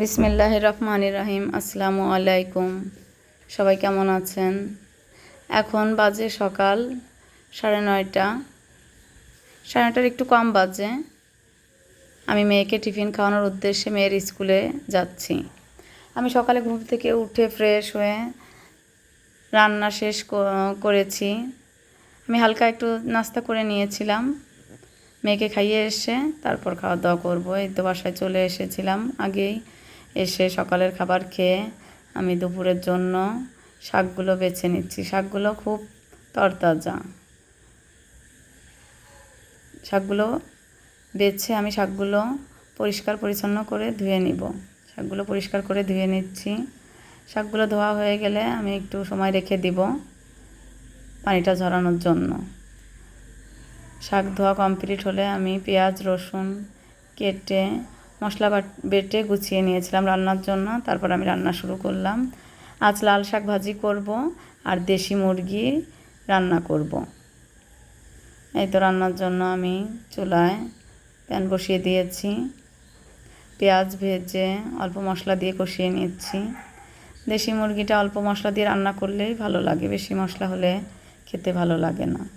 বিসমিল্লাহ রহমান রাহিম আসসালামু আলাইকুম। সবাই কেমন আছেন? এখন বাজে সকাল, সাড়ে নয়টা। সাড়ে নয়টার একটু কম বাজে। আমি মেয়েকে টিফিন খাওয়ানোর উদ্দেশ্যে মেয়ের স্কুলে যাচ্ছি। আমি সকালে ঘুম থেকে উঠে ফ্রেশ হয়ে রান্না শেষ করেছি। আমি হালকা একটু নাস্তা করে নিয়েছিলাম। মেয়েকে খাইয়ে এসে তারপর খাওয়া দাওয়া করব। এই তো বাসায় চলে এসেছিলাম আগেই। এসে সকালের খাবার খেয়ে আমি দুপুরের জন্য শাকগুলো বেছে নিচ্ছি। শাকগুলো খুব তরতাজা। শাকগুলো বেছে আমি শাকগুলো পরিষ্কার পরিচ্ছন্ন করে ধুয়ে নিব। শাকগুলো পরিষ্কার করে ধুয়ে নিচ্ছি। শাকগুলো ধোয়া হয়ে গেলে আমি একটু সময় রেখে দিব পানিটা ঝরানোর জন্য। শাক ধোয়া কমপ্লিট হলে আমি পেঁয়াজ, রসুন কেটে মশলা বাট- গুছিয়ে নিয়েছিলাম রান্নার জন্য। তারপর আমি রান্না শুরু করলাম। আজ লাল শাক ভাজি করব আর দেশি মুরগি রান্না করব। এই তো রান্নার জন্য আমি চুলায় প্যান বসিয়ে দিয়েছি। পেঁয়াজ ভেজে অল্প মশলা দিয়ে কষিয়ে নিচ্ছি। দেশি মুরগিটা অল্প মশলা দিয়ে রান্না করলেই ভালো লাগে। বেশি মশলা হলে খেতে ভালো লাগে না।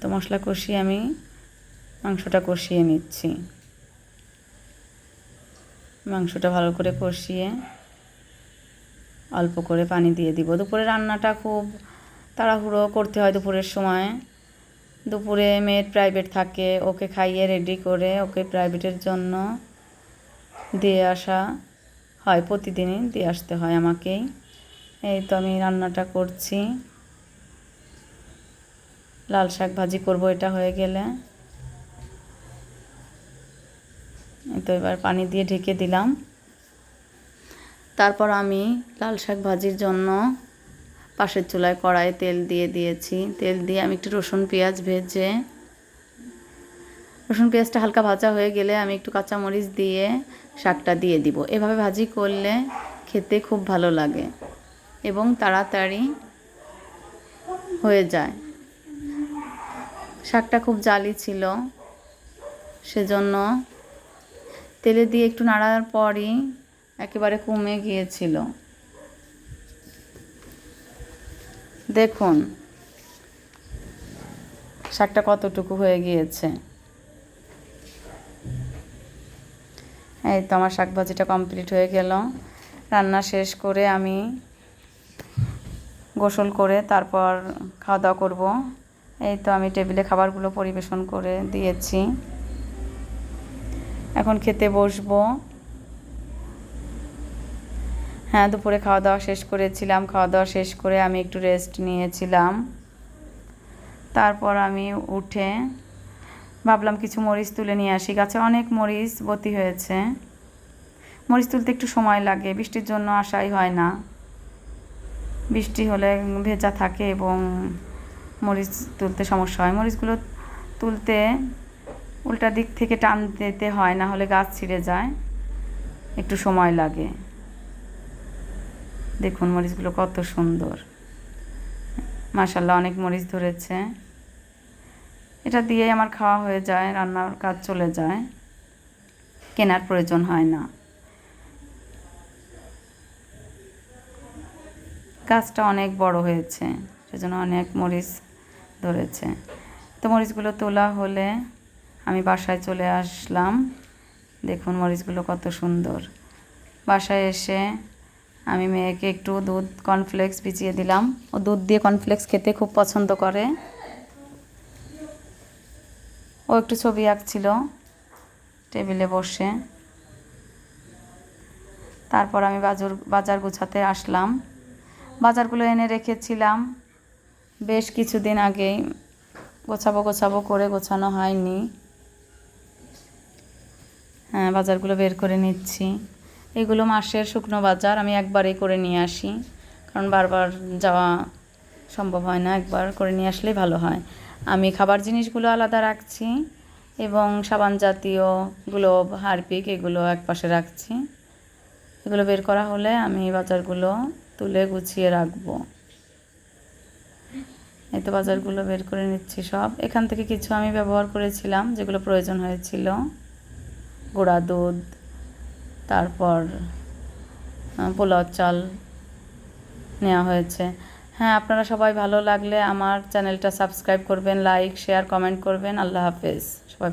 তো মশলা কষিয়ে আমি মাংসটা কষিয়ে নিচ্ছি। মাংসটা ভালো করে কষিয়ে অল্প করে পানি দিয়ে দিব। দুপুরে রান্নাটা খুব তাড়াহুড়ো করতে হয় দুপুরের সময়। দুপুরে মেয়ের প্রাইভেট থাকে, ওকে খাইয়ে রেডি করে ওকে প্রাইভেটের জন্য দিয়ে আসা হয়, প্রতিদিনই দিয়ে আসতে হয় আমাকেই। এই তো আমি রান্নাটা করছি। লাল শাক ভাজি করব, এটা হয়ে গেলে। তো এবার পানি দিয়ে ঢেকে দিলাম। তারপর আমি লাল শাক ভাজির জন্য পাশের চুলায় কড়াই তেল দিয়ে দিয়েছি। তেল দিয়ে আমি একটু রসুন পেঁয়াজ ভেজে, রসুন পেঁয়াজটা হালকা ভাজা হয়ে গেলে আমি একটু কাঁচামরিচ দিয়ে শাকটা দিয়ে দিব। এভাবে ভাজি করলে খেতে খুব ভালো লাগে এবং তাড়াতাড়ি হয়ে যায়। শাকটা খুব জালি ছিল, সেজন্য তেলে দিয়ে একটু নাড়ার পরই একেবারে কমে গিয়েছিল। দেখুন, শাকটা কতটুকু হয়ে গিয়েছে। এই তো আমার শাক ভাজিটা কমপ্লিট হয়ে গেল। রান্না শেষ করে আমি গোসল করে তারপর খাওয়া দাওয়া করব। এই তো আমি টেবিলে খাবারগুলো পরিবেশন করে দিয়েছি। এখন খেতে বসবো। হ্যাঁ দুপুরে খাওয়া দাওয়া শেষ করেছিলাম। খাওয়া দাওয়া শেষ করে আমি একটু রেস্ট নিয়েছিলাম। তারপর আমি উঠে ভাবলাম কিছু মরিচ তুলে নিয়ে আসি। গাছে অনেক মরিচ বতি হয়েছে। মরিচ তুলতে একটু সময় লাগে, বৃষ্টির জন্য আসাই হয় না। বৃষ্টি হলে ভেজা থাকে এবং মরিচ তুলতে সমস্যা হয়। মরিচগুলো তুলতে উল্টা দিক থেকে টান দিতে হয়, না হলে গাছ ছিঁড়ে যায়। একটু সময় লাগে। দেখুন মরিচগুলো কত সুন্দর। মাশাল্লাহ অনেক মরিচ ধরেছে। এটা দিয়েই আমার খাওয়া হয়ে যায়, রান্নার কাজ চলে যায়। কেনার প্রয়োজন হয় না। গাছটা অনেক বড় হয়েছে, সেজন্য অনেক মরিচ ধরেছে। তো মরিচগুলো তোলা হলে আমি বাসায় চলে আসলাম। দেখুন মরিচগুলো কত সুন্দর। বাসায় এসে আমি মেয়েকে একটু দুধ কর্নফ্লেক্স ভিজিয়ে দিলাম। ও দুধ দিয়ে কর্নফ্লেক্স খেতে খুব পছন্দ করে। ও একটু ছবি আঁকছিল টেবিলে বসে। তারপর আমি বাজার বাজার গুছাতে আসলাম। বাজারগুলো এনে রেখেছিলাম। বেশ কিছুদিন আগেই গোছাবো গোছাবো করে গোছানো হয়নি। হ্যাঁ বাজারগুলো বের করে নিচ্ছি। এগুলো মাসের শুকনো বাজার, আমি একবারেই করে নিয়ে আসি। কারণ বারবার যাওয়া সম্ভব হয় না, একবার করে নিয়ে আসলেই ভালো হয়। আমি খাবার জিনিসগুলো আলাদা রাখছি এবং সাবান জাতীয় গ্লোব হারপিক, এগুলো এক পাশে রাখছি। এগুলো বের করা হলে আমি বাজারগুলো তুলে গুছিয়ে রাখব। এই তো বাজারগুলো বের করে নিচ্ছি সব। এখান থেকে কিছু আমি ব্যবহার করেছিলাম, যেগুলো প্রয়োজন হয়েছিল। গুঁড়া দুধ, তারপর পোলাও চাল নেওয়া হয়েছে। হ্যাঁ আপনারা সবাই ভালো লাগলে আমার চ্যানেলটা সাবস্ক্রাইব করবেন, লাইক, শেয়ার, কমেন্ট করবেন। আল্লাহ হাফেজ। সবাই